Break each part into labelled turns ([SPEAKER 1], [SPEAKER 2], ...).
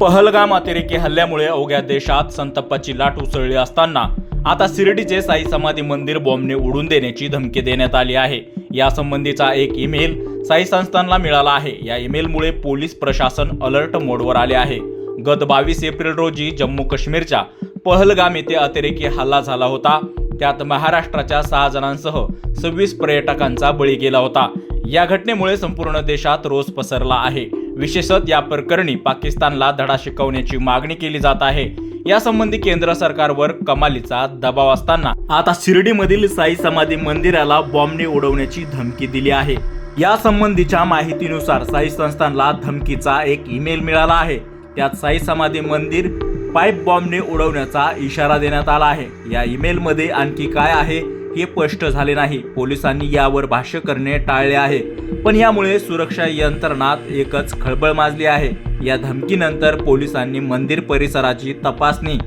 [SPEAKER 1] पहलगाम अतिरेकी हल्ल्यामुळे अवघ्या देशात संतप्पाची लाट उसळली असताना आता शिर्डीचे साई समाधी मंदिर बॉम्बने उडून देण्याची धमकी देण्यात आली आहे. यासंबंधीचा एक ईमेल साई संस्थानला मिळाला आहे. या ईमेलमुळे पोलीस प्रशासन अलर्ट मोडवर आले आहे. गत बावीस एप्रिल रोजी जम्मू काश्मीरच्या पहलगाम येथे अतिरेकी हल्ला झाला होता. त्यात महाराष्ट्राच्या सहा जणांसह सव्वीस पर्यटकांचा बळी गेला होता. या घटनेमुळे संपूर्ण देशात रोज पसरला आहे. विशेषत या प्रकरणी पाकिस्तानला धडा शिकवण्याची मागणी केली जात आहे. यासंबंधी केंद्र सरकारवर कमालीचा दबाव असताना आता शिर्डीमधील साई समाधी मंदिराला बॉम्बने उडवण्याची धमकी दिली आहे. या संबंधीच्या माहितीनुसार साई संस्थानला धमकीचा एक ईमेल मिळाला आहे. त्यात साई समाधी मंदिर पाईप बॉम्बने उडवण्याचा इशारा देण्यात आला आहे. या ईमेलमध्ये आणखी काय आहे? हे स्पष्ट झाले नाही. पोलिसांनी यावर भाष्य करणे टाळले आहे. पण यामुळे सुरक्षा यंत्रणात एकच खळबळ माजली आहे. या धमकीनंतर पोलिसांनी मंदिर परिसराची तपासणी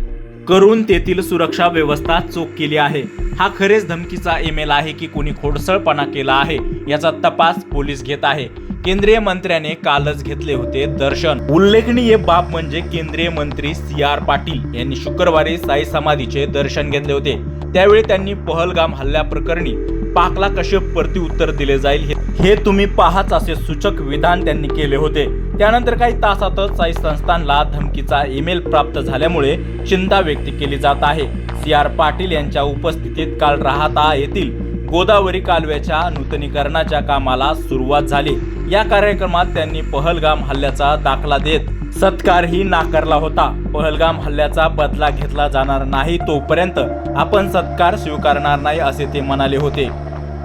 [SPEAKER 1] करून तेथील सुरक्षा व्यवस्था चोख केली आहे. हा खरेच धमकीचा ईमेल आहे की कोणी खोडसळपणा केला आहे याचा तपास पोलीस घेत आहे. केंद्रीय मंत्र्याने कालच घेतले होते दर्शन. उल्लेखनीय बाब म्हणजे केंद्रीय मंत्री सी आर पाटील यांनी शुक्रवारी साई समाधीचे दर्शन घेतले होते. त्यावेळी त्यांनी पहलगाम हल्ल्याप्रकरणी पाकला कसे उत्तर दिले जाईल हे- हे तुम्ही पाहाच असे सूचक विधान त्यांनी केले होते. त्यानंतर काही तासातच साई संस्थानला धमकीचा ईमेल प्राप्त झाल्यामुळे चिंता व्यक्त केली जात आहे. सी आर पाटील यांच्या उपस्थितीत काल राहता येथील गोदावरी कालव्याच्या नूतनीकरणाच्या कामाला सुरुवात झाली. या कार्यक्रमात त्यांनी पहलगाम हल्ल्याचा दाखला देत सत्कारही नाकारला होता. पहलगाम हल्ल्याचा बदला घेतला जाणार नाही तोपर्यंत आपण सत्कार स्वीकारणार नाही असे ते म्हणाले होते.